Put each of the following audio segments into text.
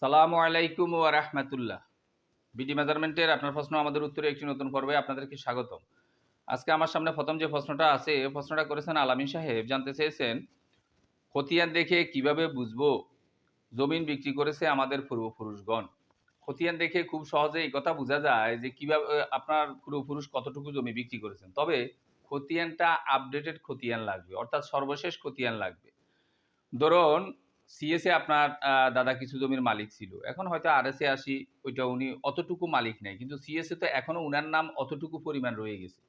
সালামু আলাইকুম ও রাহমাতুল্লাহ। বিডি মেজারমেন্টের আপনার প্রশ্ন আমাদের উত্তরে একটি নতুন পর্বে আপনাদেরকে স্বাগতম। আজকে আমার সামনে প্রথম যে প্রশ্নটা আছে, এই প্রশ্নটা করেছেন আলামিন সাহেব। জানতে চেয়েছেন, খতিয়ান দেখে কীভাবে বুঝব জমিন বিক্রি করেছে আমাদের পূর্বপুরুষগণ? খতিয়ান দেখে খুব সহজে এই কথা বোঝা যায় যে কীভাবে আপনার পূর্বপুরুষ কতটুকু জমি বিক্রি করেছেন। তবে খতিয়ানটা আপডেটেড খতিয়ান লাগবে, অর্থাৎ সর্বশেষ খতিয়ান লাগবে। ধরুন সিএসএ আপনার দাদা কিছু জমির মালিক ছিল। এখন হয়তো আর এসে আসি, ওইটা উনি অতটুকু মালিক নেই। কিন্তু সিএসএ তো এখনও উনার নাম অতটুকু পরিমাণ রয়ে গেছে।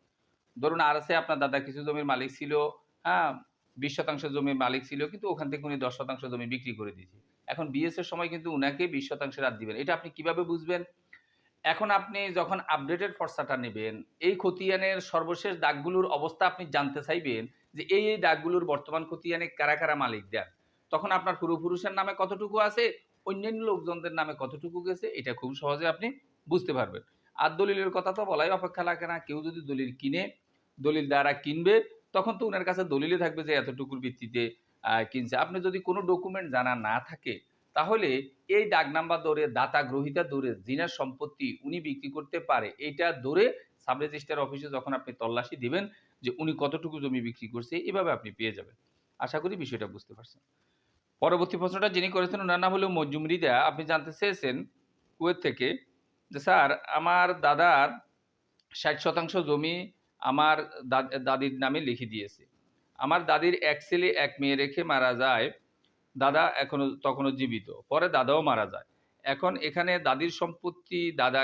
ধরুন আর এসে আপনার দাদা কিছু জমির মালিক ছিল হ্যাঁ বিশ শতাংশ জমির মালিক ছিল, কিন্তু ওখান থেকে উনি দশ শতাংশ জমি বিক্রি করে দিয়েছে। এখন বিএস এর সময় কিন্তু উনাকে বিশ শতাংশের হাত দিবেন। এটা আপনি কীভাবে বুঝবেন? এখন আপনি যখন আপডেটেড ফর্সাটা নেবেন, এই খতিয়ানের সর্বশেষ দাগগুলোর অবস্থা আপনি জানতে চাইবেন যে এই এই দাগগুলোর বর্তমান খতিয়ানে কারা কারা মালিক দেন। তখন আপনার পূর্বপুরুষের নামে কতটুকু আছে, অন্যান্য লোকজনদের নামে কতটুকু গেছে, এটা খুব সহজে আপনি বুঝতে পারবেন। আর দলিলের কথা তো বলাই অপেক্ষা লাগে না, কেউ যদি দলিল কিনে, দলিল দ্বারা কিনবে, তখন তো উনার কাছে দলিলে থাকবে যে এতটুকুর ভিত্তিতে কিনছে। আপনি যদি কোনো ডকুমেন্ট জানা না থাকে, তাহলে এই ডাক নাম্বার ধরে, দাতা গ্রহিতা দৌড়ে জিনার সম্পত্তি উনি বিক্রি করতে পারে এইটা দৌড়ে সাব রেজিস্ট্রার অফিসে যখন আপনি তল্লাশি দিবেন, যে উনি কতটুকু জমি বিক্রি করছে, এভাবে আপনি পেয়ে যাবেন। আশা করি বিষয়টা বুঝতে পারছেন। পরবর্তী প্রশ্নটা যিনি করেছেন, ওনার নাম হলো মজ্জুম রিদা আপনি জানতে চেয়েছেন কুয়েত থেকে যে, স্যার, আমার দাদার ষাট শতাংশ জমি আমার দাদির নামে লিখে দিয়েছে। আমার দাদির এক ছেলে, এক মেয়ে রেখে মারা যায়। দাদা এখনও তখনও জীবিত। পরে দাদাও মারা যায়। এখন এখানে দাদির সম্পত্তি দাদা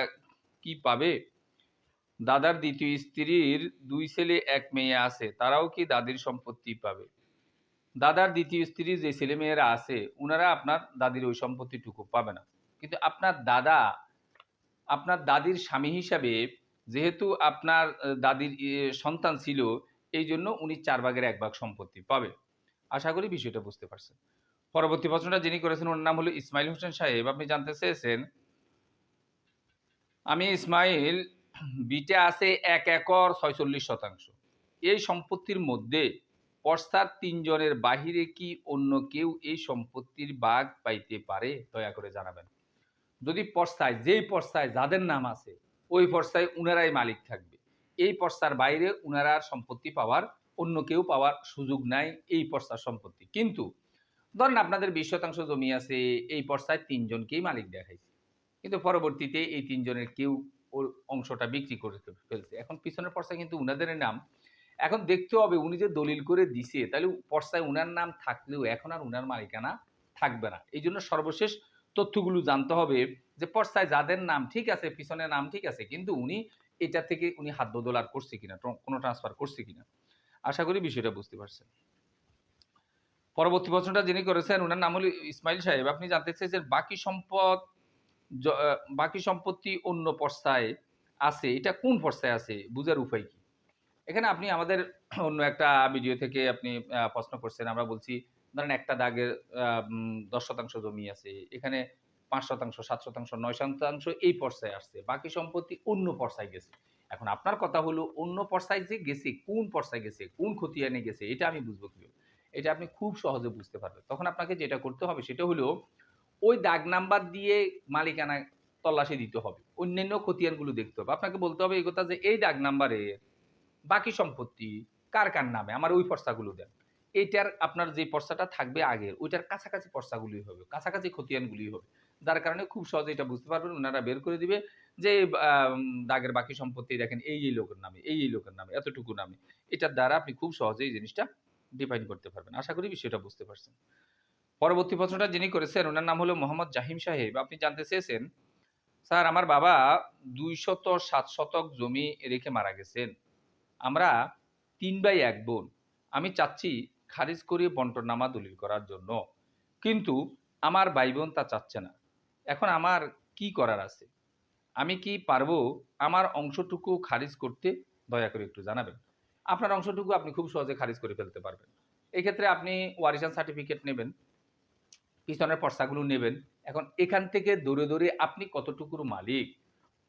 কি পাবে? দাদার দ্বিতীয় স্ত্রীর দুই ছেলে, এক মেয়ে আছে। তারাও কি দাদির সম্পত্তি পাবে? দাদার দ্বিতীয় স্ত্রী যে ছেলে মেয়েরা আছে ওনারা আপনার দাদির ওই সম্পত্তিটুকু পাবে না। কিন্তু আপনার দাদা, আপনার দাদির স্বামী হিসাবে যেহেতু আপনার দাদির সন্তান ছিল এই জন্য উনি চার ভাগের এক ভাগ সম্পত্তি পাবে। আশা করি বিষয়টা বুঝতে পারছেন। পরবর্তী প্রশ্নটা যিনি করেছেন, ওনার নাম হলো ইসমাইল হোসেন সাহেব। আপনি জানতে চেয়েছেন, আমি ইসমাইল, বিটে আছে এক একর ছয়চল্লিশ শতাংশ। এই সম্পত্তির মধ্যে পর্সার তিনজনের বাহিরে কি অন্য কেউ এই সম্পত্তির ভাগ পাইতে পারে? দয়া করে জানাবেন। যদি পর্সায় যেই পর্সায় যাদের নাম আছে, ওই পর্সায় উনারাই মালিক থাকবে। এই পর্সার বাইরে উনারা সম্পত্তি পাওয়ার, অন্য কেউ পাওয়ার সুযোগ নাই এই পর্সার সম্পত্তি। কিন্তু ধরেন আপনাদের বিশ শতাংশ জমি আছে, এই পর্সায় তিনজনকেই মালিক দেখাইছে। কিন্তু পরবর্তীতে এই তিনজনের কেউ ওর অংশটা বিক্রি করে ফেলছে। এখন পিছনের পর্সায় কিন্তু উনাদের নাম এখন দেখতে হবে, উনি যে দলিল করে দিছে, তাহলে পর্সায় উনার নাম থাকলেও এখন আর উনার মালিকানা থাকবে না। এই জন্য সর্বশেষ তথ্যগুলো জানতে হবে যে পর্সায় যাদের নাম ঠিক আছে, পিছনের নাম ঠিক আছে, কিন্তু উনি এটা থেকে উনি হাত বদলার করছে কিনা কোনো ট্রান্সফার করছে কিনা। আশা করি বিষয়টা বুঝতে পারছেন। পরবর্তী প্রশ্নটা যিনি করেছেন ওনার নাম হলো ইসমাইল সাহেব। আপনি জানতে চেয়েছেন বাকি সম্পদ বাকি সম্পত্তি অন্য পর্সায় আছে, এটা কোন পর্সায় আছে? বুঝার উপায় কি? এখানে আপনি আমাদের অন্য একটা ভিডিও থেকে আপনি প্রশ্ন করছেন। আমরা বলছি, ধরেন একটা দাগের দশ শতাংশ জমি আছে, এখানে পাঁচ শতাংশ, সাত শতাংশ, নয় শতাংশ এই পর্সায় আসছে, বাকি সম্পত্তি অন্য পর্সায় গেছে। এখন আপনার কথা হলো, অন্য পর্সায় যে গেছে, কোন পর্সায় গেছে, কোন খতিয়ানে গেছে, এটা আমি বুঝব কীভাবে? এটা আপনি খুব সহজে বুঝতে পারবেন। তখন আপনাকে যেটা করতে হবে, সেটা হলো, ওই দাগ নাম্বার দিয়ে মালিকানা তল্লাশি দিতে হবে। অন্যান্য খতিয়ানগুলো দেখতে হবে। আপনাকে বলতে হবে, এই কথা যে এই দাগ নাম্বারে বাকি সম্পত্তি, কার কার নামে? আমার ওই পর্সাগুলো দেন। এইটার আপনার যে পর্সাটা থাকবে আগের, ওইটার কাছাকাছি পর্সাগুলোই হবে, কাছাকাছি খতিয়ানগুলোই হবে। যার কারণে খুব সহজে এটা বুঝতে পারবেন, ওনারা বের করে দিবে যে দাগের বাকি সম্পত্তি দেখেন, এই এই লোকের নামে, এই এই লোকের নামে, এতটুকু নামে। এটার দ্বারা আপনি খুব সহজেই জিনিসটা ডিফাইন করতে পারবেন। আশা করি বিষয়টা বুঝতে পারছেন। পরবর্তী প্রশ্নটা যিনি করেছেন, ওনার নাম হলো মোহাম্মদ জাহিম সাহেব। আপনি জানতে চেয়েছেন, স্যার, আমার বাবা দুই শত সাত শতক জমি রেখে মারা গেছেন। আমরা তিন বাই এক বোন। আমি চাচ্ছি খারিজ করে বন্টনামা দলিল করার জন্য। কিন্তু আমার ভাই বোন তা চাচ্ছে না। এখন আমার কি করার আছে? আমি কি পারব আমার অংশটুকু খারিজ করতে? দয়া করে একটু জানাবেন। আপনার অংশটুকু আপনি খুব সহজে খারিজ করে ফেলতে পারবেন। এই ক্ষেত্রে আপনি ওয়ারিশান সার্টিফিকেট নেবেন, পিছনের পর্সাগুলো নেবেন। এখন এখান থেকে দৌড়ে দৌড়ে আপনি কতটুকুর মালিক?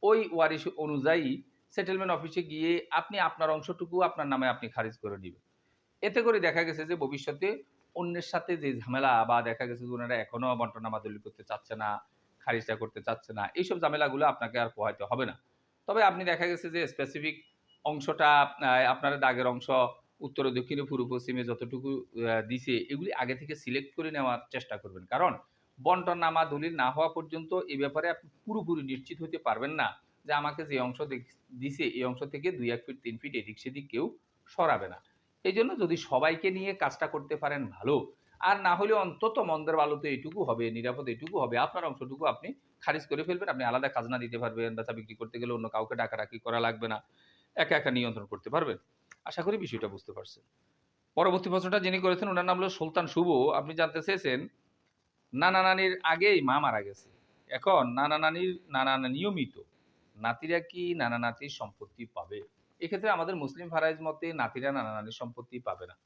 ওই ওয়ারিশ অনুযায়ী সেটেলমেন্ট অফিসে গিয়ে আপনি আপনার অংশটুকু আপনার নামে আপনি খারিজ করে দিবেন। এতে করে দেখা গেছে যে ভবিষ্যতে অন্যের সাথে যে ঝামেলা বা দেখা গেছে যে ওনারা এখনও বন্টনামা দলিল করতে চাচ্ছে না, খারিজটা করতে চাচ্ছে না, এইসব ঝামেলাগুলো আপনাকে আর পোহাইতে হবে না। তবে আপনি দেখা গেছে যে স্পেসিফিক অংশটা আপনার দাগের অংশ, উত্তরে, দক্ষিণে, পূর্ব, পশ্চিমে যতটুকু দিছে, এগুলি আগে থেকে সিলেক্ট করে নেওয়ার চেষ্টা করবেন। কারণ বন্টন নামা দলিল না হওয়া পর্যন্ত এ ব্যাপারে আপনি পুরোপুরি নিশ্চিত হতে পারবেন না। যে আমাকে যে অংশ দিছে, এই অংশ থেকে দুই এক ফিট, তিন ফিট এদিক সেদিক কেউ সরাবে না। এই জন্য যদি সবাইকে নিয়ে কাজটা করতে পারেন, ভালো। আর না হলে অন্তত মন্দের তো এইটুকু হবে, নিরাপদ এইটুকু হবে, আপনার অংশটুকু আপনি খারিজ করে ফেলবেন, আপনি আলাদা খাজনা দিতে পারবেন, বেচা বিক্রি করতে গেলে অন্য কাউকে ডাকাডাকি করা লাগবে না, একা একা নিয়ন্ত্রণ করতে পারবেন। আশা করি বিষয়টা বুঝতে পারছেন। পরবর্তী প্রশ্নটা যিনি করেছেন, ওনার নাম হলো সুলতান শুভ। আপনি জানতে চেয়েছেন, নানা নানির আগেই মা মারা গেছে। এখন নানা নানির, নানা নিয়মিত নাতিরা কি নানা নাতির সম্পত্তি পাবে? এক্ষেত্রে আমাদের মুসলিম ফারাইজ মতে নাতিরা নানা নানির সম্পত্তি পাবে না।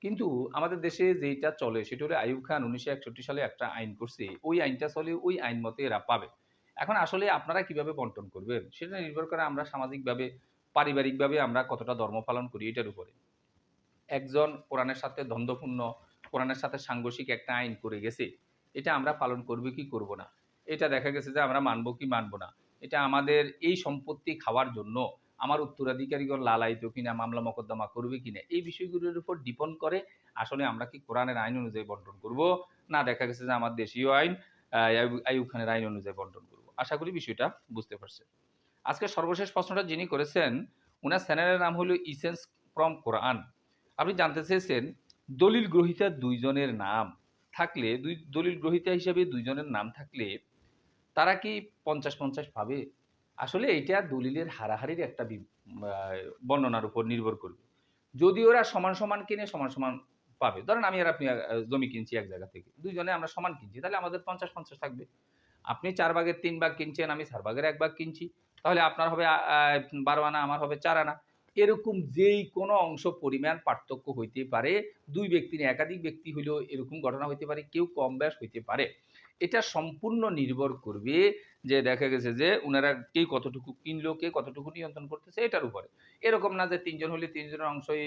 কিন্তু আমাদের দেশে যেটা চলে, সেটা হলো আইয়ুব খান উনিশশো একষট্টি সালে একটা আইন করছে। ওই আইনটা চলে, ওই আইন মতে এরা পাবে। এখন আসলে আপনারা কীভাবে বন্টন করবেন? সেটা নির্ভর করে আমরা সামাজিকভাবে, পারিবারিকভাবে আমরা কতটা ধর্ম পালন করি এটার উপরে। একজন কোরআনের সাথে দ্বন্দ্বপূর্ণ, কোরআনের সাথে সাংঘর্ষিক একটা আইন করে গেছে। এটা আমরা পালন করবে কি করব না? এটা দেখা গেছে যে আমরা মানবো কি মানবো না? এটা আমাদের এই সম্পত্তি খাওয়ার জন্য আমার উত্তরাধিকারীগণ লালায়িত কিনা, মামলা মোকদ্দমা করবে কিনা, এই বিষয়গুলোর উপর ডিপেন্ড করে আসলে আমরা কি কোরআনের আইন অনুযায়ী বন্টন করব? না, দেখা গেছে যে আমার দেশীয় আইন আইয়ুব খানের আইন অনুযায়ী বন্টন করব। আশা করি বিষয়টা বুঝতে পারছেন। আজকে সর্বশেষ প্রশ্নটা যিনি করেছেন ওনার চ্যানেলের নাম হলো ইসেন্স ফ্রম কোরআন আপনি জানতে চেয়েছেন, দলিল গ্রহীতা দুইজনের নাম থাকলে, দুই, দলিল গ্রহীতা হিসাবে দুইজনের নাম থাকলে তারা কি পঞ্চাশ পঞ্চাশ পাবে আসলে এটা দলিলের হারাহারির একটা বর্ণনার উপর নির্ভর করবে। যদি ওরা সমান সমান কিনে সমান সমান পাবে, ধরেন আমি আর আপনি জমি কিনছি এক জায়গা থেকে, দুইজনে আমরা সমান কিনছি, তাহলে আমাদের পঞ্চাশ পঞ্চাশ থাকবে। আপনি চার ভাগের তিন ভাগ কিনছেন, আমি চার ভাগের এক ভাগ কিনছি, তাহলে আপনার হবে বারো আনা, আমার হবে চার আনা। এরকম যেই কোনো অংশ পরিমাণ পার্থক্য হইতে পারে, দুই ব্যক্তি একাধিক ব্যক্তি হইলেও এরকম ঘটনা হইতে পারে, কেউ কম ব্যাস হইতে পারে। এটা সম্পূর্ণ নির্ভর করবে যে দেখা গেছে যে ওনারা কে কতটুকু কিনলো, কে কতটুকু নিয়ন্ত্রণ করতেছে এটার উপরে। এরকম না যে তিনজন হলে তিনজনের অংশই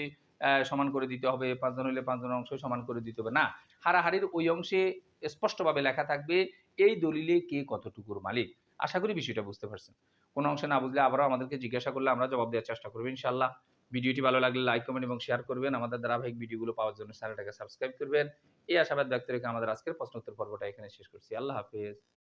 সমান করে দিতে হবে, পাঁচজন হলে পাঁচজনের অংশই সমান করে দিতে হবে। না, হারাহারির ওই অংশে স্পষ্টভাবে লেখা থাকবে এই দলিলে কে কতটুকুর মালিক। আশা করি বিষয়টা বুঝতে পারছেন। কোনো অংশে না বুঝলে আবারও আমাদেরকে জিজ্ঞাসা করলে আমরা জবাব দেওয়ার চেষ্টা করব ইনশাল্লাহ ভিডিওটি ভালো লাগলে লাইক কমেন্ট এবং শেয়ার করবেন। আমাদের ধারাবাহিক ভিডিওগুলো পাওয়ার জন্য চ্যানেলটাকে সাবস্ক্রাইব করবেন। এই আশাবাদ ব্যক্ত রেখে আমাদের আজকের প্রশ্ন উত্তর পর্বটা এখানে শেষ করছি। আল্লাহ হাফেজ।